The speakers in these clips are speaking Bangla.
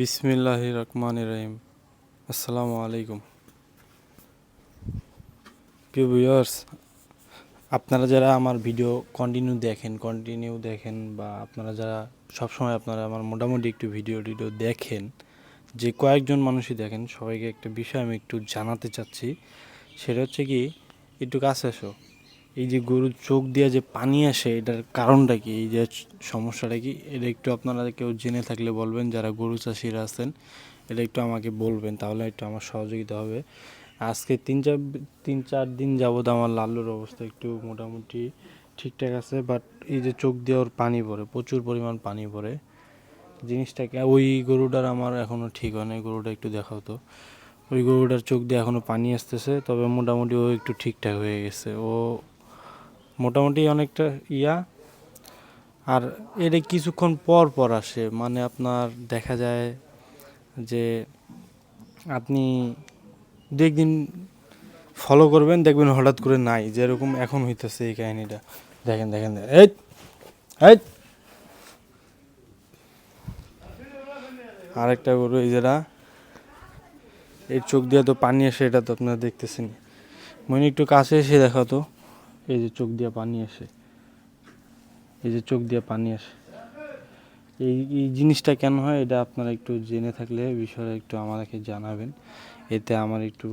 বিসমিল্লাহ রহমান রহিম। আসসালামু আলাইকুম। প্রিয় ভিউয়ার্স, আপনারা যারা আমার ভিডিও কন্টিনিউ দেখেন কন্টিনিউ দেখেন বা আপনারা যারা সবসময় আপনারা আমার মোটামুটি একটু ভিডিও টিডিও দেখেন, যে কয়েকজন মানুষই দেখেন, সবাইকে একটা বিষয় আমি একটু জানাতে চাচ্ছি। সেটা হচ্ছে কি, একটু কাছে এসো এই যে গরুর চোখ দিয়ে যে পানি আসে, এটার কারণটা কি? এই যে সমস্যাটা কি? এটা একটু আপনারা কেউ জেনে থাকলে বলবেন, যারা গরু চাষিরা আছেন, এটা একটু আমাকে বলবেন, তাহলে একটু আমার সহযোগিতা হবে। আজকে তিন চার তিন চার দিন যাবত আমার লাল্লুর অবস্থা একটু মোটামুটি ঠিকঠাক আছে বাট এই যে চোখ দিয়ে ওর পানি পড়ে, প্রচুর পরিমাণ পানি পড়ে। জিনিসটাকে ওই গরুটার আমার এখনও ঠিক হয় না গরুটা একটু দেখাও তো। ওই গরুটার চোখ দিয়ে এখনও পানি আসতেছে, তবে মোটামুটি ও একটু ঠিকঠাক হয়ে গেছে। ও মোটামুটি অনেকটা ইয়া। আর এটা কিছুক্ষণ পর পর আসে মানে আপনার দেখা যায় যে আপনি দু একদিন ফলো করবেন, দেখবেন হঠাৎ করে নাই, যেরকম এখন হইতেছে এই কাহিনীটা। দেখেন দেখেন। এই এই। আরেকটা গরু, এই যেটা এর চোখ দিয়ে তো পানি আসে, এটা তো আপনারা দেখতেছেন মনে একটু কাছে এসে দেখাও তো এই যে চোখ দিয়ে পানি আসে, এই যে চোখ দিয়ে পানি আসে। এই এই জিনিসটা কেন হয় এটা আপনারা একটু জেনে থাকলে বিষয়টা একটু আমাকে জানাবেন। এতে আমার একটু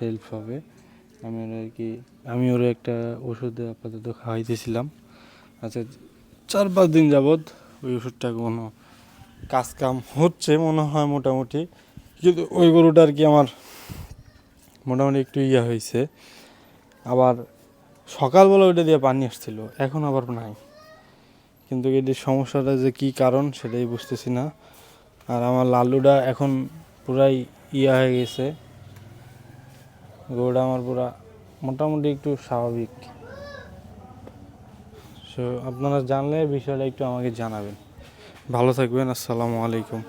হেল্প হবে। আমি ওর আর কি, আমি ওর একটা ওষুধ আপাতত খাওয়াইতেছিলাম। আচ্ছা চার পাঁচ দিন যাবৎ ওই ওষুধটা কোনো কাজ কাম হচ্ছে মনে হয় মোটামুটি। কিন্তু ওই গরুটা আর কি আমার মোটামুটি একটু ইয়ে হয়েছে। আবার সকালবেলা ওইটা দিয়ে পানি আসছিল, এখন আবার নাই। কিন্তু এটির সমস্যাটা যে কি কারণ সেটাই বুঝতেছি না। আর আমার লাল্লুটা এখন পুরাই ইয়া হয়ে গেছে। গরুটা আমার পুরা মোটামুটি একটু স্বাভাবিক। সো আপনারা জানলে বিষয়টা একটু আমাকে জানাবেন। ভালো থাকবেন, আসসালামু আলাইকুম।